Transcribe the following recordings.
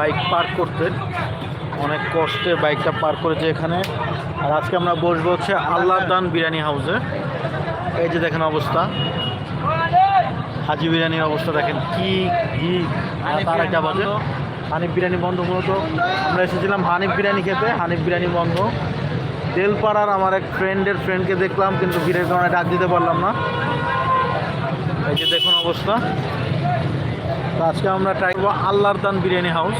Bike park করতে। অনেক কষ্টে বাইকটা পার্ক করেছে এখানে। আর আজকে আমরা বসবো হচ্ছে আল্লাহ দান বিরিয়ানি হাউসে। এই যে দেখেন অবস্থা। হাজি বিরিয়ানির অবস্থা দেখেন কি ঘি তার একটা বাজে। হানিফ বিরিয়ানি বন্ধ মূলত। আমরা এসেছিলাম হানিফ বিরিয়ানি খেতে, হানিফ বিরিয়ানি বন্ধ। দেলপাড়ার আমার এক ফ্রেন্ডের ফ্রেন্ডকে দেখলাম, কিন্তু ভিড়ের কারণে ডাক দিতে পারলাম না। এই যে দেখুন অবস্থা। তো আজকে আমরা ট্রাই করব আল্লাহর দান বিরিয়ানি হাউস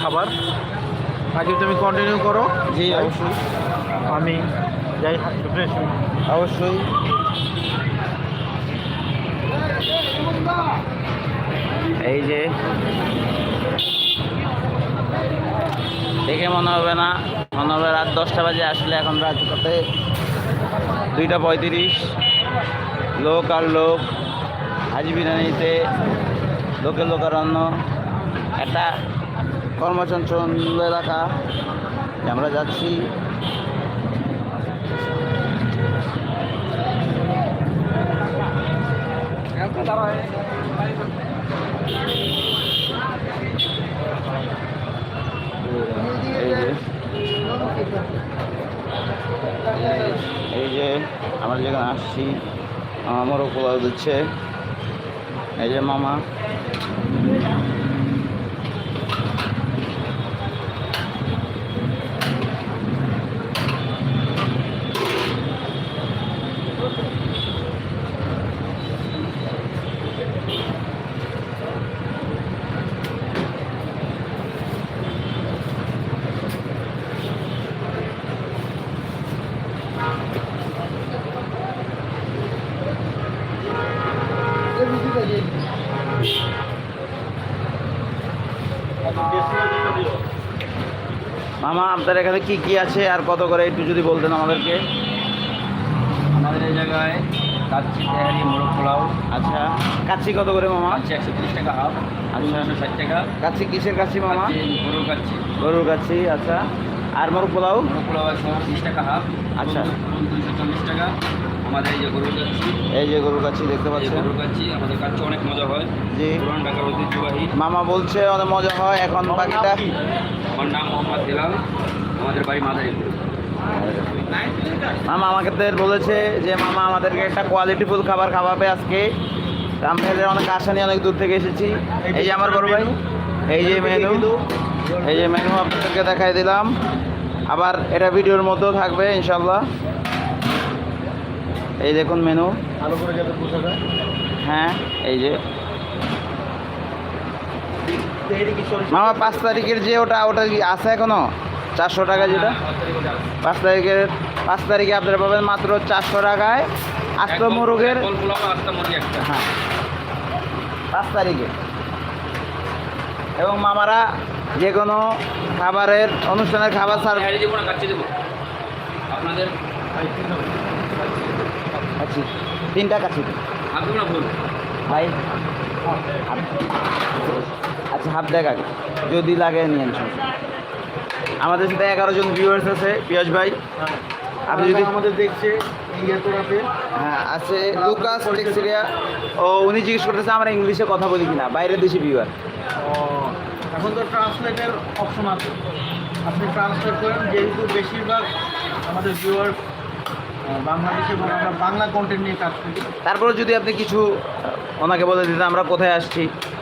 খাবার। আগে তুমি কন্টিনিউ করো। জি অবশ্যই। আমি যাই ফ্রেশ অবশ্যই। এই যে দেখে মনে হবে না। মনে হবে রাত দশটা বাজে আসলে এখন রাত কত দুইটা পঁয়ত্রিশ। লোক আর লোক। হাজি বিরিয়ানিতে লোকে লোকারণ্য, একটা কর্মচঞ্চল এলাকা। আমরা যাচ্ছি। এই যে আমরা যেখানে আসছি আমারও পোলাও দিচ্ছে। এই যে মামা। মামা আপনার এখানে কি কি আছে আর কত করে একটু যদি বলতেন আমাদেরকে? আমাদের এই জায়গায় কাচ্চি তেহারি মোরগ পোলাও। আচ্ছা কাচ্চি কত করে মামা? কাচ্চি একশো তিরিশ টাকা হাফ আচ্ছা। একশো ষাট টাকা। কাচ্চি কিসের কাচ্চি মামা? গরুর কাচ্চি। গরুর কাচ্চি আচ্ছা। আর মোরগ পোলাও? মোরগ পোলাও একশো তিরিশ টাকা হাফ আচ্ছা। দুইশো চল্লিশ টাকা। আমাদের এই যে গরুর কাচ্চি। এই যে গরুর কাচ্চি দেখতে পাচ্ছেন। গরুর কাচ্চি আমাদের কাচ্চি অনেক মজা হয়। জি। পুরান ঢাকার ঐতিহ্যবাহী। মামা বলছে অনেক মজা হয় এখন বাকিটা আমার নাম মোহাম্মদ হেলাল আমাদের বাড়ি মাদারীপুর। মামা আমাকে বলেছে যে মামা আমাদেরকে একটা কোয়ালিটিফুল খাবার খাওয়াবে আজকে। তা আমরা অনেক আশা নিয়ে অনেক দূর থেকে এসেছি। এই যে আমার বড় ভাই এই যে মেনু এই যে মেনু আপনাদেরকে দেখাই দিলাম। আবার এটা ভিডিওর মধ্যেও থাকবে ইনশাল্লাহ এই দেখুন মেনু। হ্যাঁ এই যে মামা পাঁচ তারিখের যে ওটা ওটা কি আছে এখনও? চারশো টাকা যেটা? পাঁচ তারিখের পাঁচ তারিখে আপনারা পাবেন মাত্র চারশো টাকায় আস্ত মুরগের হ্যাঁ। পাঁচ তারিখে। এবং মামারা যে কোনো খাবারের অনুষ্ঠানের খাবার সার্ভ তেহারি দেবো। না আপনাদের আচ্ছা তিনটা কাছে ভাই। হাফ দেখ আগে যদি লাগে নিয়ে আমাদের সাথে এগারো জন ভিউয়ার্স আছে পিয়াস ভাই। আপনি যদি আমাদের দেখছে হ্যাঁ আছে লুকাস টেক্সিরিয়া। ও উনি জিজ্ঞেস করতেছে আমরা ইংলিশে কথা বলি কিনা বাইরের দেশে ভিউয়ার এখন তো ট্রান্সলেটের অপশন আছে। আপনি ট্রান্সলেট করেন যেহেতু বেশিরভাগ আমাদের ভিউয়ার বাংলাদেশে আমরা বাংলা কন্টেন্ট নিয়ে কাজ করি। তারপরে যদি আপনি কিছু ওনাকে বলে দিতেন আমরা কোথায় আসছি?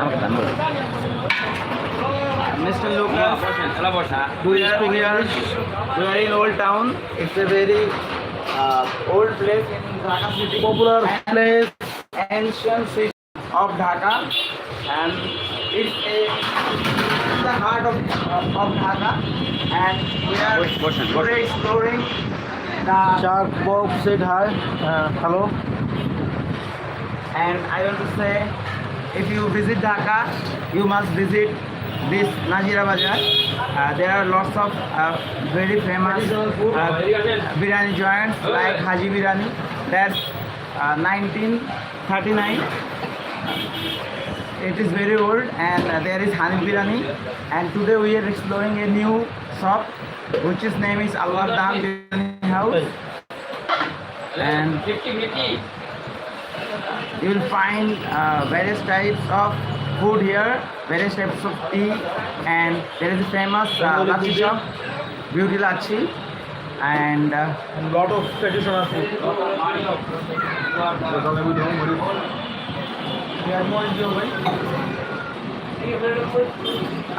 আমাকে দান বলুন মিস্টার লুকাস এলা বসা Do you speak English? We are in Old Town. It's a very uh, old place in Dhaka city. Popular place. Ancient city of Dhaka, and it's a it's the heart of of, of Dhaka. And we are Boshan, boshan. today exploring the. Shark Bob said hi. Uh, hello. And I want to say, if you visit Dhaka, you must visit this Najira Bazaar. Uh, there are lots of uh, very famous uh, biryani joints like Haji Biryani that's uh, 1939. It is very old and uh, there is Hanif Birani and today we are exploring a new shop which is name is Allah Dam Birani House and you will find uh, various types of food here, various types of tea, and there is a famous uh, lachi shop, Beauty Lachi, and a uh, lot of traditional food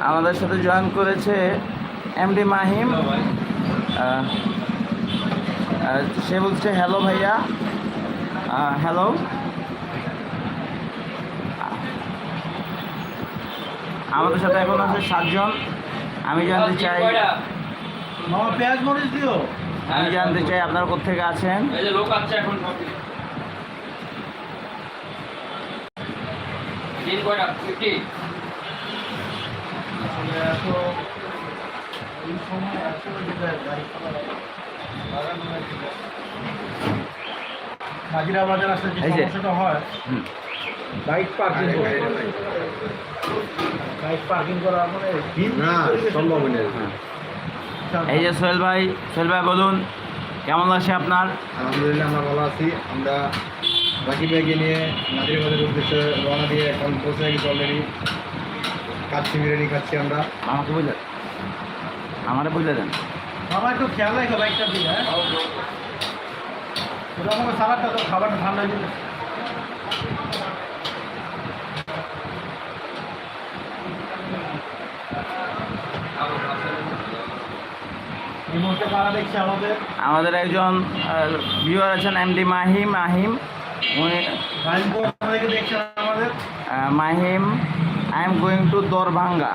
আমাদের সাথে join করেছে MD Mahim সে বলছে hello ভাইয়া hello আমাদের সাথে এখন আছে সাতজন। আমি জানতে চাই আমি জানতে চাই আপনারা কোথেকে আছেন। এই যে লোক আছে এখন সব। দিন কয়টা? ফিফটি। নাজিরা বাজার আসলে যে সমস্যাটা হয় বাইক পার্কিং বাইক পার্কিং করার মানে দিন না সম্ভব নেই এই যে সোহেল ভাই সোহেল ভাই বলুন কেমন লাগছে আপনার? আলহামদুলিল্লাহ আমরা ভালো আছি। আমরা বাকি ব্যাগে নিয়ে নাদির বাজারের উদ্দেশ্যে রওনা দিয়ে এখন পৌঁছে গেছি অলরেডি খাচ্ছি বিরিয়ানি খাচ্ছি আমরা। আমাকে বুঝলেন আমারে বুঝলে দেন। মামা একটু খেয়াল রাখো বাইকটা দিয়ে হ্যাঁ? ওটা আমাকে সালাদটা তো খাবারটা ঠান্ডা হয়ে যাবে এই মুহূর্তে কারা দেখছে আমাদের। আমাদের একজন ভিউয়ার আছেন এমডি মাহিম মাহিম। উনি Mahim I am going to Darbhanga.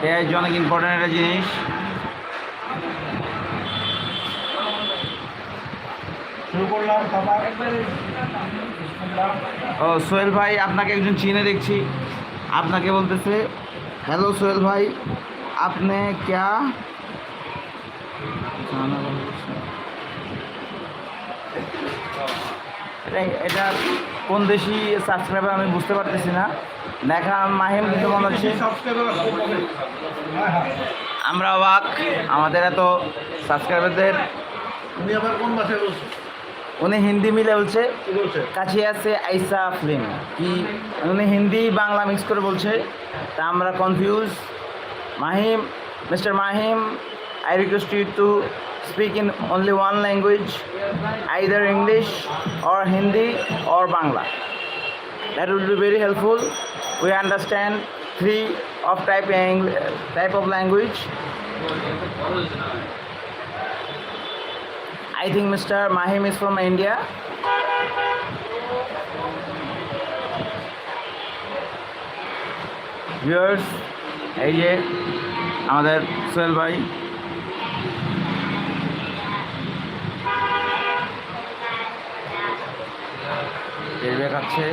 পেঁয়াজ অনেক ইম্পর্টেন্ট একটা জিনিস। শুরু করলাম খাবার ও, সোহেল ভাই, আপনাকে একজন চিনে দেখছি। আপনাকে বলতেছে হ্যালো সোহেল ভাই, আপনি ক্যা? এটা- কোন দেশি সাবস্ক্রাইবার আমি বুঝতে পারতেছি না। দেখা, মাহিম কিন্তু মনে হচ্ছে। আমরা অবাক, আমাদের এত সাবস্ক্রাইবারদের উনি আবার কোন ভাষায় উনি হিন্দি মিলে বলছে কাছে আছে আইসা ফিল্ম। কি? উনি হিন্দি বাংলা মিক্স করে বলছে। তা আমরা confuse Mahim mister Mahim I request you to speak in only one language either English or Hindi or Bangla that will be very helpful we understand three of type type of language I think Mr. Mahim is from India. Viewers, এই যে আমাদের সোহেল ভাই খাচ্ছে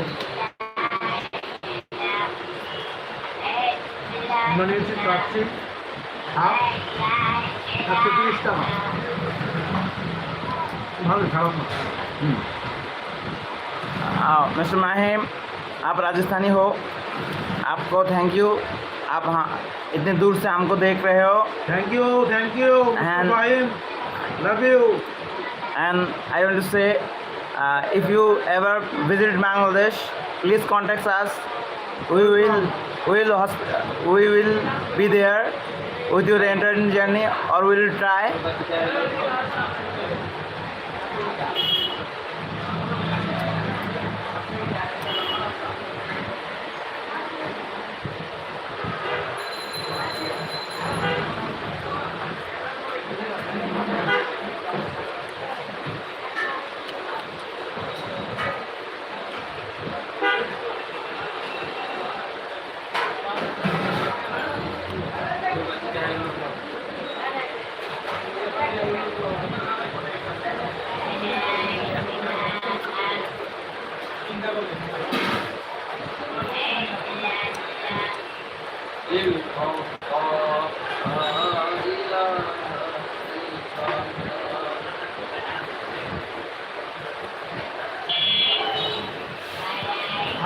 আমরা নিয়েছি half একশো তিরিশ টাকা ভালো খারাপ না मिस्टर माहिम आप राजस्थानी हो आपको थैंक यू आप हाँ इतने दूर से हमको देख रहे हो thank you thank you And- Fahim love you and I want to say uh, if you ever visit Bangladesh please contact us we will we will hosp- we will be there with your entertaining journey or we will try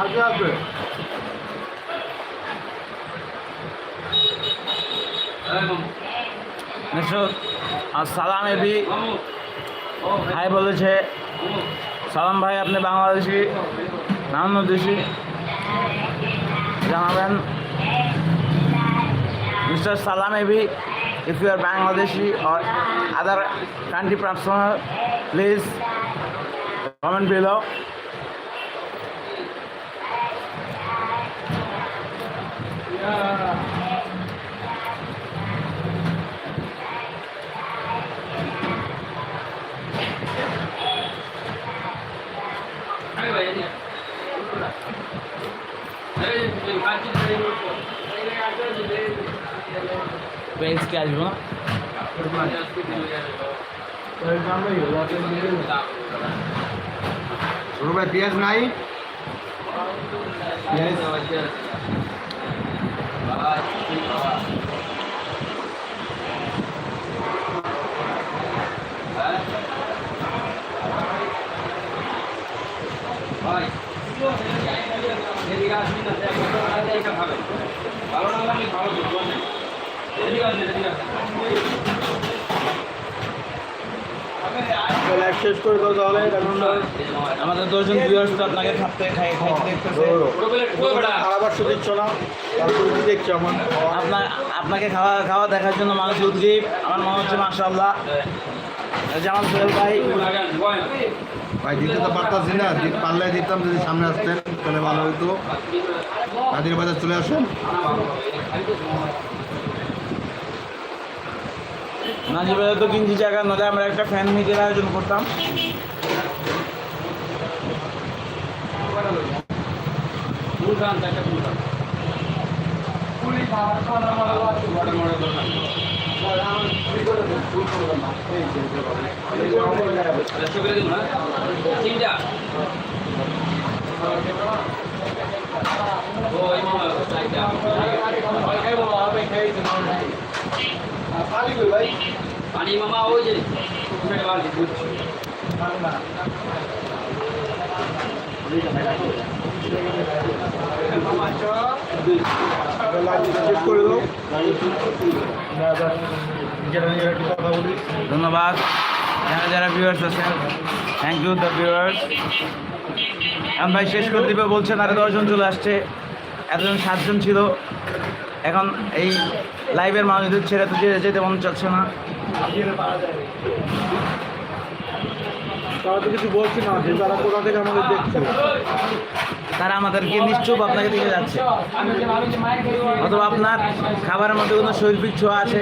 আগে আসবে Mesut আর সালাম AB ভাই বলেছে সালাম ভাই আপনি বাংলাদেশি। নাম দেশি জানাবেন mister Salam AB if you are Bangladeshi or other country personnel please comment below পেজকে আসব না ছোট ভাই পেঁয়াজ নাই পেঁয়াজ ভালো না লাগলে ভালো করব এদিকে আসবে এদিকে আসবে লাইভ শেষ করে দাও তাহলে কারণ আমাদের দশজন ভিউয়ার্স তো আপনাকে খাপতে খাই খাইতে দেখতেছে। খারাপ আসতে দিচ্ছ না তারপরে দেখছ আমার? আপনার আপনাকে খাওয়া খাওয়া দেখার জন্য মানুষ উদ্গ্রীব আমার মনে হচ্ছে মাশাআল্লাহ। যেমন সোহেল ভাই। ভাই দিতে তো পারতাছি না পারলে দিতাম যদি সামনে আসতেন তাহলে ভালো হইতো। নাদির বাজার চলে আসেন। নাজিবের তো কিনছি জায়গা নলে আমরা একটা ফ্যান মিটের আয়োজন করতাম। ও এই মামা ধন্যবাদ। যারা যারা ভিউয়ার্স আছেন থ্যাংক ইউ দ্য ভিউয়ার্স ভাই শেষ করে দিবে, বলছেন আরও দশজন চলে আসছে। এতজন, সাতজন ছিল। এখন এই লাইভের মানুষদের ছেড়ে তো যেতে মন চাচ্ছে না। তারা তো কিছু বলছি না যে তারা কোথা থেকে আমাদের দেখছে? তারা আমাদেরকে নিশ্চুপ আপনাকে দিকে যাচ্ছে। অথবা আপনার খাবারের মধ্যে কোনো শৈল্পিক ছোঁয়া আছে?